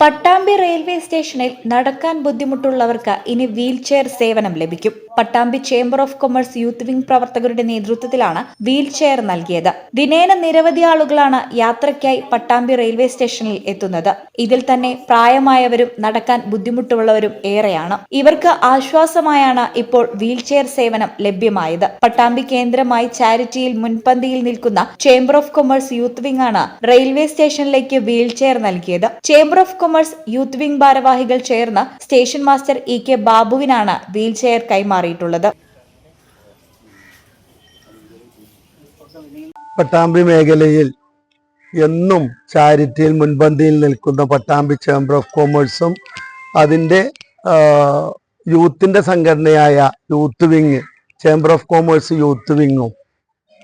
Pattambi railway സ്റ്റേഷനിൽ നടക്കാൻ ബുദ്ധിമുട്ടുള്ളവർക്ക് ഇനി വീൽ ചെയർ സേവനം ലഭിക്കും. Pattambi chamber of commerce youth wing പ്രവർത്തകരുടെ നേതൃത്വത്തിലാണ് വീൽ ചെയർ നൽകിയത്. ദിനേന നിരവധി ആളുകളാണ് യാത്രയ്ക്കായി പട്ടാമ്പി റെയിൽവേ സ്റ്റേഷനിൽ എത്തുന്നത്. ഇതിൽ തന്നെ പ്രായമായവരും നടക്കാൻ ബുദ്ധിമുട്ടുള്ളവരും ഏറെയാണ്. ഇവർക്ക് ആശ്വാസമായാണ് ഇപ്പോൾ വീൽ ചെയർ സേവനം ലഭ്യമായത്. പട്ടാമ്പി കേന്ദ്രമായി ചാരിറ്റിയിൽ മുൻപന്തിയിൽ നിൽക്കുന്ന chamber of commerce youth wing ആണ് റെയിൽവേ സ്റ്റേഷനിലേക്ക് വീൽ ചെയർ നൽകിയത്. Chamber of commerce youth wing ഭാരവാഹികൾ ചേർന്ന് സ്റ്റേഷൻ മാസ്റ്റർ ഇ കെ ബാബുവിനാണ് വീൽചെയർ കൈമാറിയിട്ടുള്ളത്. പട്ടാമ്പി മേഖലയിൽ എന്നും ചാരിറ്റിയിൽ മുൻപന്തിയിൽ നിൽക്കുന്ന പട്ടാമ്പി ചേംബർ ഓഫ് കോമേഴ്സും അതിന്റെ യൂത്തിന്റെ സംഘടനയായ youth wing chamber of commerce youth വിങ്ങും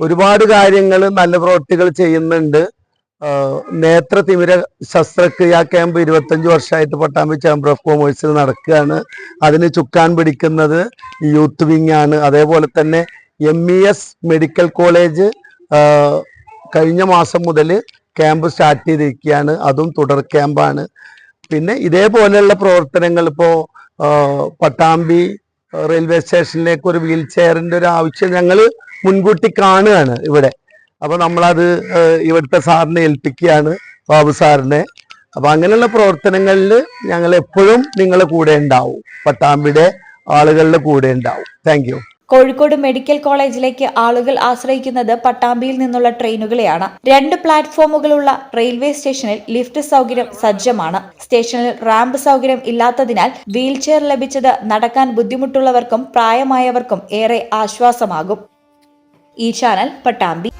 ഒരുപാട് കാര്യങ്ങൾ നല്ല പ്രവൃത്തികൾ ചെയ്യുന്നുണ്ട്. നേത്ര തിമിര ശസ്ത്രക്രിയാ ക്യാമ്പ് ഇരുപത്തഞ്ച് വർഷമായിട്ട് പട്ടാമ്പി ചേംബർ ഓഫ് കോമേഴ്സിൽ നടക്കുകയാണ്. അതിന് ചുക്കാൻ പിടിക്കുന്നത് യൂത്ത് വിങ് ആണ്. അതേപോലെ തന്നെ M E S medical college കഴിഞ്ഞ മാസം മുതൽ ക്യാമ്പ് സ്റ്റാർട്ട് ചെയ്തിരിക്കുകയാണ്. അതും തുടർ ക്യാമ്പാണ്. പിന്നെ ഇതേപോലെയുള്ള പ്രവർത്തനങ്ങൾ ഇപ്പോൾ പട്ടാമ്പി റെയിൽവേ സ്റ്റേഷനിലേക്ക് ഒരു വീൽ ചെയറിന്റെ ഒരു ആവശ്യം ഞങ്ങൾ മുൻകൂട്ടി കാണുകയാണ് ഇവിടെ. അപ്പൊ നമ്മളത് ഇവിടുത്തെ സാറിനെ ഏൽപ്പിക്കുകയാണ് ബാബു സാറിനെ. അപ്പൊ അങ്ങനെയുള്ള പ്രവർത്തനങ്ങളിൽ ഞങ്ങൾ എപ്പോഴും നിങ്ങളെ കൂടെ ഉണ്ടാവും. പട്ടാമ്പിയുടെ ആളുകളുടെ കൂടെ ഉണ്ടാവും. താങ്ക് കോഴിക്കോട് മെഡിക്കൽ കോളേജിലേക്ക് ആളുകൾ ആശ്രയിക്കുന്നത് പട്ടാമ്പിയിൽ നിന്നുള്ള ട്രെയിനുകളെയാണ്. രണ്ട് പ്ലാറ്റ്ഫോമുകളുള്ള റെയിൽവേ സ്റ്റേഷനിൽ ലിഫ്റ്റ് സൗകര്യം സജ്ജമാണ്. സ്റ്റേഷനിൽ റാമ്പ് സൗകര്യം ഇല്ലാത്തതിനാൽ വീൽ ചെയർ ലഭിച്ചത് നടക്കാൻ ബുദ്ധിമുട്ടുള്ളവർക്കും പ്രായമായവർക്കും ഏറെ ആശ്വാസമാകും. ഈ channel Pattambi.